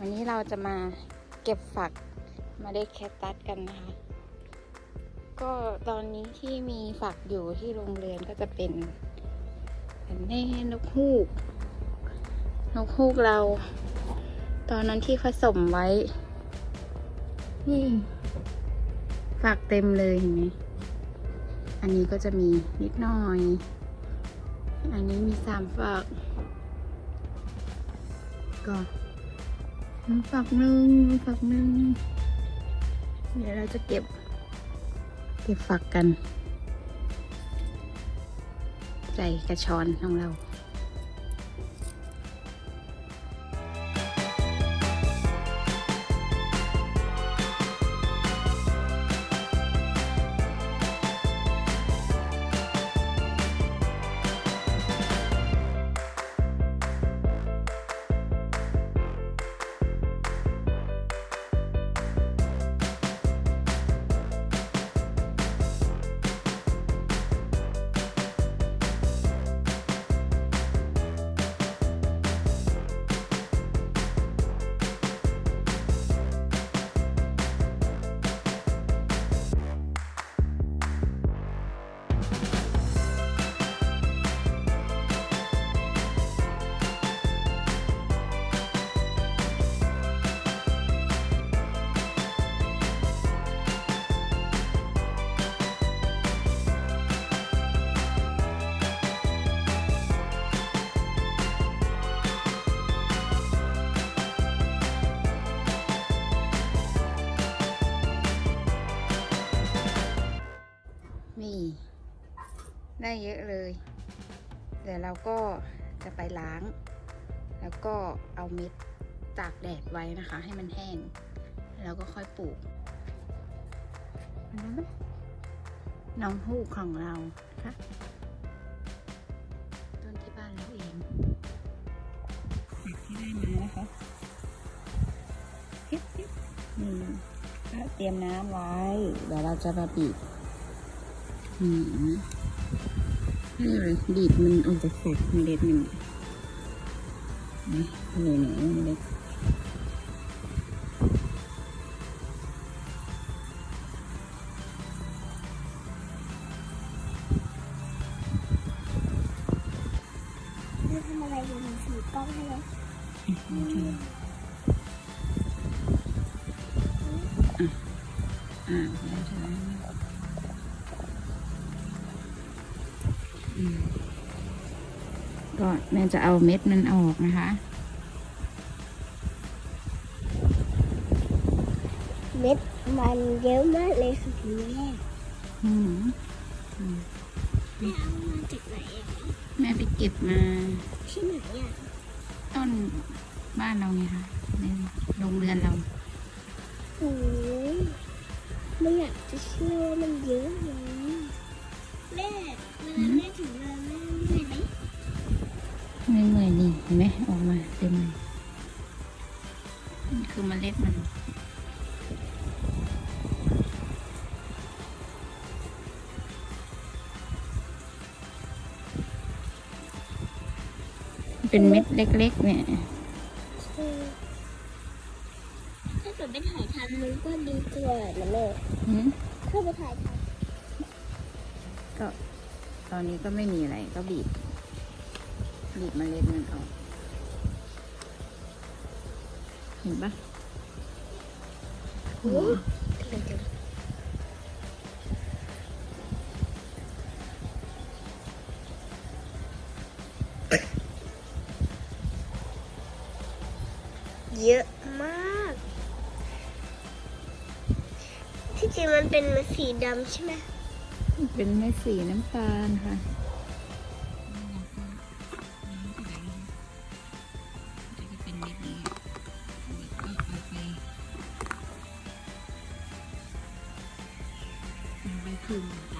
วันนี้เราจะมาเก็บฝักมาเด็ดแคคตัสกันนะคะ ก็ตอนนี้ที่มีฝักอยู่ที่โรงเรียนก็จะเป็นเป็นแม่นกฮูก นกฮูกเรา ตอนนั้นที่ผสมไว้ นี่ฝักเต็มเลยเห็นไหมอันนี้ก็จะมีนิดหน่อย อันนี้มีสามฝัก ก็ ฝักหนึ่งฝักหนึ่งเดี๋ยวเราจะเก็บ เก็บฝักกัน ใส่กระชอนของเรา ได้เยอะเลย เดี๋ยวเราก็จะไปล้าง แล้วก็เอาเม็ดตากแดดไว้นะคะ ให้มันแห้ง แล้วก็ค่อยปลูกเห็นไหมน้องฮูกของเราค่ะต้นที่บ้านเราเองที่ได้มานะคะฮิปฮิปนี่ก็เตรียมน้ำไว้ เดี๋ยวเราจะมาบีบอืม นี่เลยบีบมันออกจากแฝกเมล็ดมันนะเลยหนูเมล็ดจะทำอะไรอยู่หนังสือกล้องให้ไหมอืมอ่าได้ใช่ไหม ก็แม่จะเอาเม็ดมันออกนะคะ เม็ดมันเยอะมากเลยค่ะคุณแม่อืมอืมแม่เอามาจากไหนอะแม่ไปเก็บมา ที่ไหนอะต้นบ้านเราไงคะในโรงเรือนเราโอ้ยไม่อยากจะเชื่อว่ามันเยอะเลย คือเมล็ดมัน เป็นเม็ดเล็ก ๆ เนี่ยเออถ้าเกิดไปถ่ายทันมันก็ดีกว่านะแม่หืมถ้าไปถ่ายทันก็ตอนนี้ก็ไม่มีอะไรก็บีบ บีบเมล็ดมันออก เห็นปะโอ้ยเดี๋ยวเดี๋ยวเยอะมาก ที่จริงมันเป็นมันสีดำใช่ไหม เป็นเม็ดสีน้ำตาลค่ะจะ 嗯。